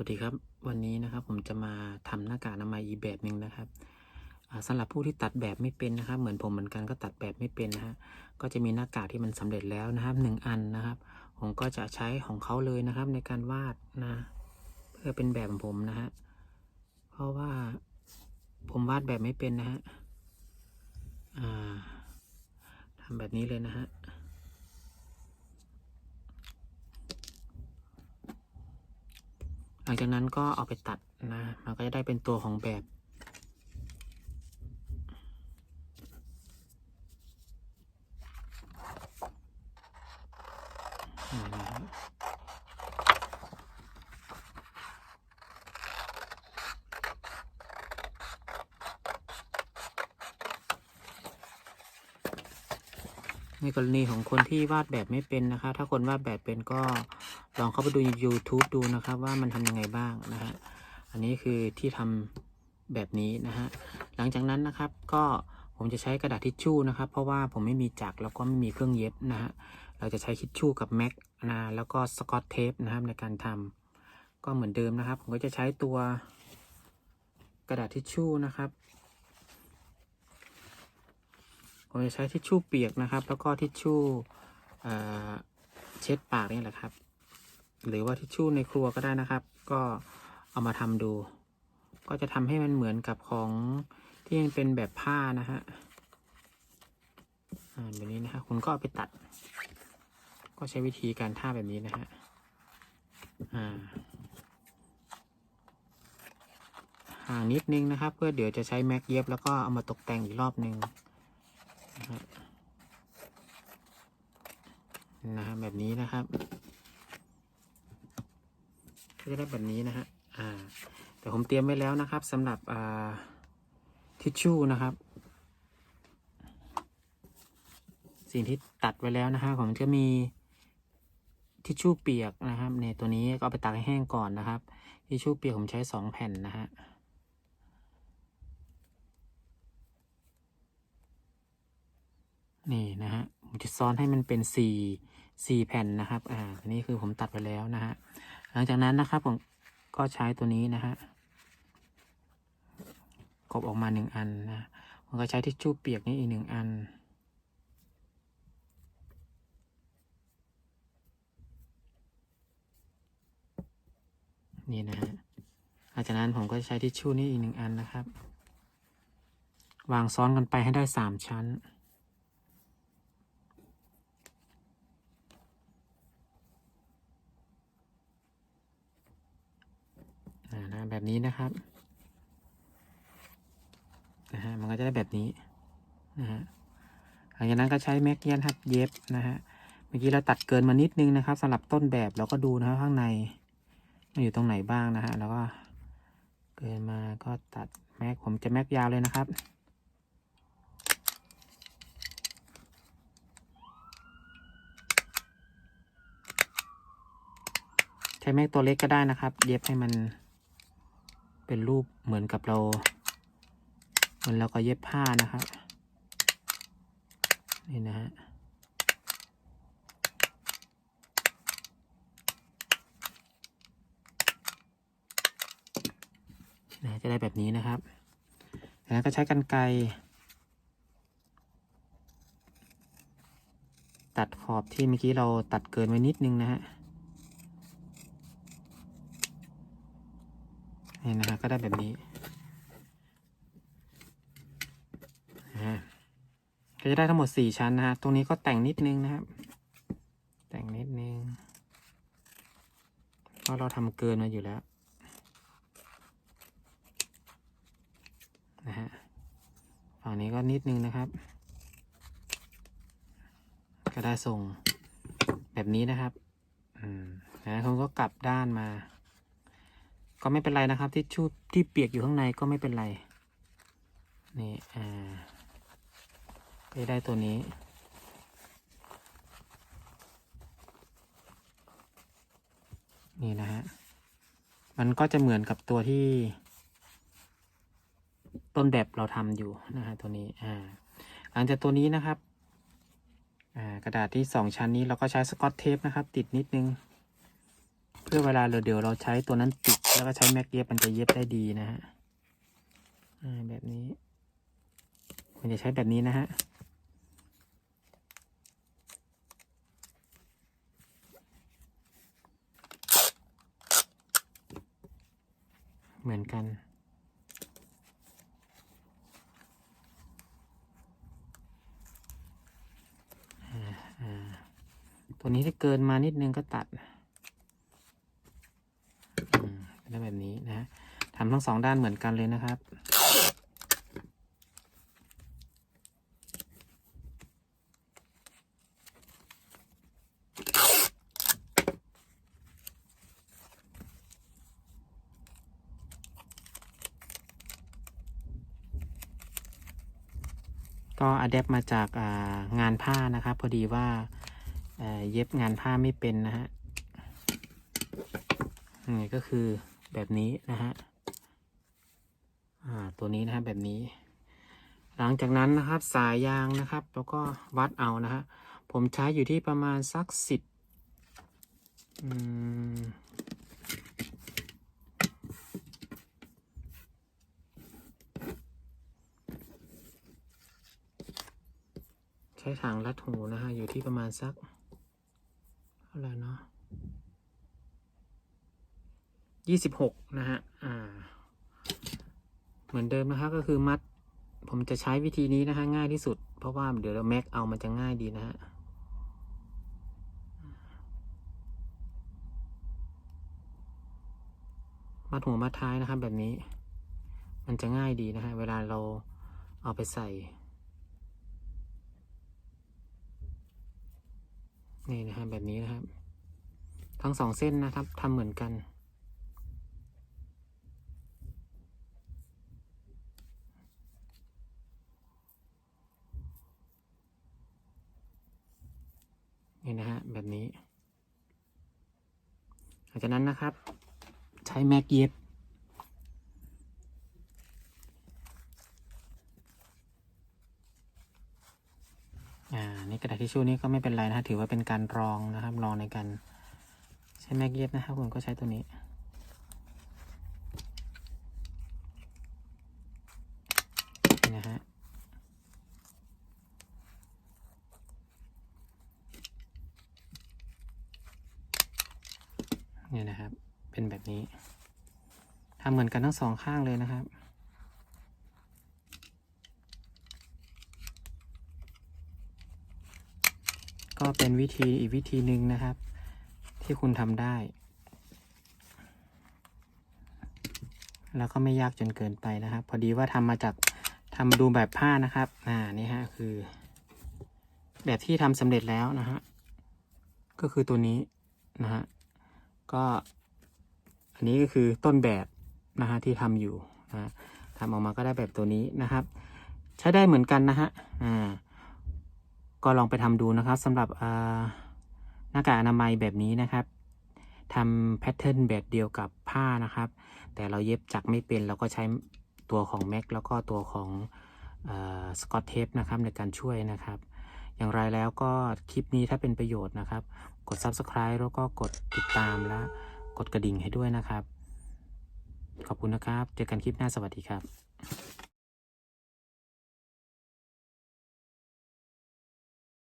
วัสดีครับวันนี้นะครับผมจะมาทำหน้ากากอนามัยอีกแบบหนึ่งนะครับอ่าสำหรับผู้ที่ตัดแบบไม่เป็นนะครับเหมือนผมเหมือนกันก็ตัดแบบไม่เป็นนะฮะก็จะมีหน้ากากที่มันสำเร็จแล้วนะครับหนึ่งอันนะครับ ผมก็จะใช้ของเขาเลยนะครับในการวาดนะเพื่อเป็นแบบของผมนะฮะเพราะว่าผมวาดแบบไม่เป็นนะฮะทำแบบนี้เลยนะฮะ ลังจากนั้นก็เอาไปตัดนะ มันก็จะได้เป็นตัวของแบบนี่นะฮะในกรณีของคนที่วาดแบบไม่เป็นนะครับถ้าคนวาดแบบเป็นก็ ลองเข้าไปดู YouTube ดูนะครับ ว่ามันทำยังไงบ้างนะฮะอันนี้คือที่ทำแบบนี้นะฮะหลังจากนั้นนะครับก็ผมจะใช้กระดาษทิชชู่นะครับ เพราะว่าผมไม่มีจักรแล้วก็ไม่มีเครื่องเย็บนะฮะเราจะใช้ทิชชู่กับแม็กนะแล้วก็สกอตเทปนะครับในการทำก็เหมือนเดิมนะครับ ผมก็จะใช้ตัวกระดาษทิชชู่นะครับผมจะใช้ทิชชู่เปียกนะครับ แล้วก็ทิชชู่เอ่อเช็ดปากนี่แหละครับ หรือว่าทิชชู่ในครัวก็ได้นะครับ ก็เอามาทำดู ก็จะทำให้มันเหมือนกับของที่ยังเป็นแบบผ้านะฮะอ่าแบบนี้นะฮะคุณก็เอาไปตัด ก็ใช้วิธีการท่าแบบนี้นะฮะอ่าห่างนิดนึงนะครับ เพื่อเดี๋ยวจะใช้แม็กเย็บแล้วก็เอามาตกแต่งอีกรอบนึงนะฮะแบบนี้นะครับ ก็จะได้แบบนี้นะฮะอ่าแต่ผมเตรียมไว้แล้วนะครับสำหรับอ่าทิชชู่นะครับ สิ่งที่ตัดไว้แล้วนะฮะผมจะมีทิชชู่เปียกนะครับในตัวนี้ก็เอาไปตากให้แห้งก่อนนะครับทิชชู่เปียกผมใช้สองแผ่นนะฮะนี่นะฮะผมจะซ้อนให้มันเป็นสี่สี่แผ่นนะครับ อ่าอันนี้คือผมตัดไปแล้วนะฮะ หลังจากนั้นนะครับผมก็ใช้ตัวนี้นะฮะกบออกมาหนึ่งอันนะผมก็ใช้ทิชชู่เปียกนี้อีกหนึ่งอัน นี่นะฮะหลังจากนั้นผมก็ใช้ทิชชู่นี้อีกหนึ่งอันนะครับ วางซ้อนกันไปให้ได้สามชั้น อ่านะ แบบนี้นะครับนะฮะมันก็จะได้แบบนี้นะฮะหลังจากนั้นก็ใช้แม็กเยียนครับเย็บนะฮะเมื่อกี้เราตัดเกินมานิดนึงนะครับสำหรับต้นแบบเราก็ดูนะครับข้างในมันอยู่ตรงไหนบ้างนะฮะแล้วก็เกินมาก็ตัดแม็กผมจะแม็กยาวเลยนะครับใช้แม็กตัวเล็กก็ได้นะครับ เย็บให้มัน เป็นรูปเหมือนกับเรา เหมือนเราก็เย็บผ้านะครับ นี่นะฮะนะจะได้แบบนี้นะครับแล้วก็ใช้กันไกรตัดขอบที่เมื่อกี้เราตัดเกินไว้นิดนึงนะฮะ นี่นะฮะก็ได้แบบนี้นะฮะก็จะได้ทั้งหมดสี่ชั้นนะฮะ ตรงนี้ก็แต่งนิดนึงนะครับ แต่งนิดนึง เพราะเราทำเกินมาอยู่แล้ว นะฮะ ฝั่งนี้ก็นิดนึงนะครับ ก็ได้ทรงแบบนี้นะครับ อืมนะคุณก็กลับด้านมา ก็ไม่เป็นไรนะครับที่ชุบที่เปียกอยู่ข้างในก็ไม่เป็นไร นี่อ่าก็ได้ตัวนี้ นี่นะฮะ มันก็จะเหมือนกับตัวที่ ต้นแบบเราทำอยู่นะฮะตัวนี้อ่าหลังจากตัวนี้นะครับ อ่ากระดาษที่สองชั้นนี้เราก็ใช้สกอตเทปนะครับ ติดนิดนึง เพื่อเวลาเราเดี๋ยวเราใช้ตัวนั้นติด แล้วก็ใช้แม็กเย็บมันจะเย็บได้ดีนะฮะอ่าแบบนี้มันจะใช้แบบนี้นะฮะเหมือนกันอ่าอ่าตัวนี้ถ้าเกินมานิดนึงก็ตัด ได้แบบนี้นะฮะทำทั้งสองด้านเหมือนกันเลยนะครับ ก็อัดแอปมาจากางานผ้านะครับ พอดีว่าเอ่อเย็บงานผ้าไม่เป็นนะฮะนี่ก็คือ แบบนี้นะฮะอ่าตัวนี้นะฮะแบบนี้ หลังจากนั้นนะครับสายยางนะครับ แล้วก็วัดเอานะฮะผมใช้อยู่ที่ประมาณสักสิบใช้ถังรัดหูนะฮะอยู่ที่ประมาณสักเท่าไหร่เนาะ ยี่สิบหกนะฮะอ่าเหมือนเดิมนะครับก็คือมัด ผมจะใช้วิธีนี้นะฮะง่ายที่สุด เพราะว่าเดี๋ยวเราแม็กเอามันจะง่ายดีนะฮะมัดหัวมัดท้ายนะครับแบบนี้ มันจะง่ายดีนะฮะเวลาเราเอาไปใส่ นี่นะฮะแบบนี้นะครับ ทั้งสองเส้นนะครับทำเหมือนกัน นะฮะแบบนี้ หลังจากนั้นนะครับ ใช้แม็กเย็บอ่านี่กระดาษทิชชู่นี้ก็ไม่เป็นไรนะฮะถือว่าเป็นการรองนะครับ รองในการใช้แม็กเย็บนะครับผมก็ใช้ตัวนี้นะฮะ นี่นะครับ เป็นแบบนี้ ทำเหมือนกันทั้งสองข้างเลยนะครับ ก็เป็นวิธีอีกวิธีหนึ่งนะครับ ที่คุณทำได้ แล้วก็ไม่ยากจนเกินไปนะครับ พอดีว่าทำมาจากทำดูแบบผ้านะครับ อ่า นี่ฮะ คือ แบบที่ทำสำเร็จแล้วนะฮะ ก็คือตัวนี้นะฮะ ก็ อันนี้ก็คือต้นแบบนะฮะที่ทำอยู่นะฮะทำออกมาก็ได้แบบตัวนี้นะครับ ใช้ได้เหมือนกันนะฮะอ่าก็ลองไปทำดูนะครับสำหรับอ่าหน้ากากอนามัยแบบนี้นะครับทำแพทเทิร์นแบบเดียวกับผ้านะครับ แต่เราเย็บจักรไม่เป็นเราก็ใช้ตัวของแม็กแล้วก็ตัวของสกอตเทปนะครับในการช่วยนะครับ อย่างไรแล้วก็คลิปนี้ถ้าเป็นประโยชน์นะครับ กด Subscribe แล้วก็กดติดตามและ กดกระดิ่งให้ด้วยนะครับ ขอบคุณนะครับ เจอกันคลิปหน้าสวัสดีครับ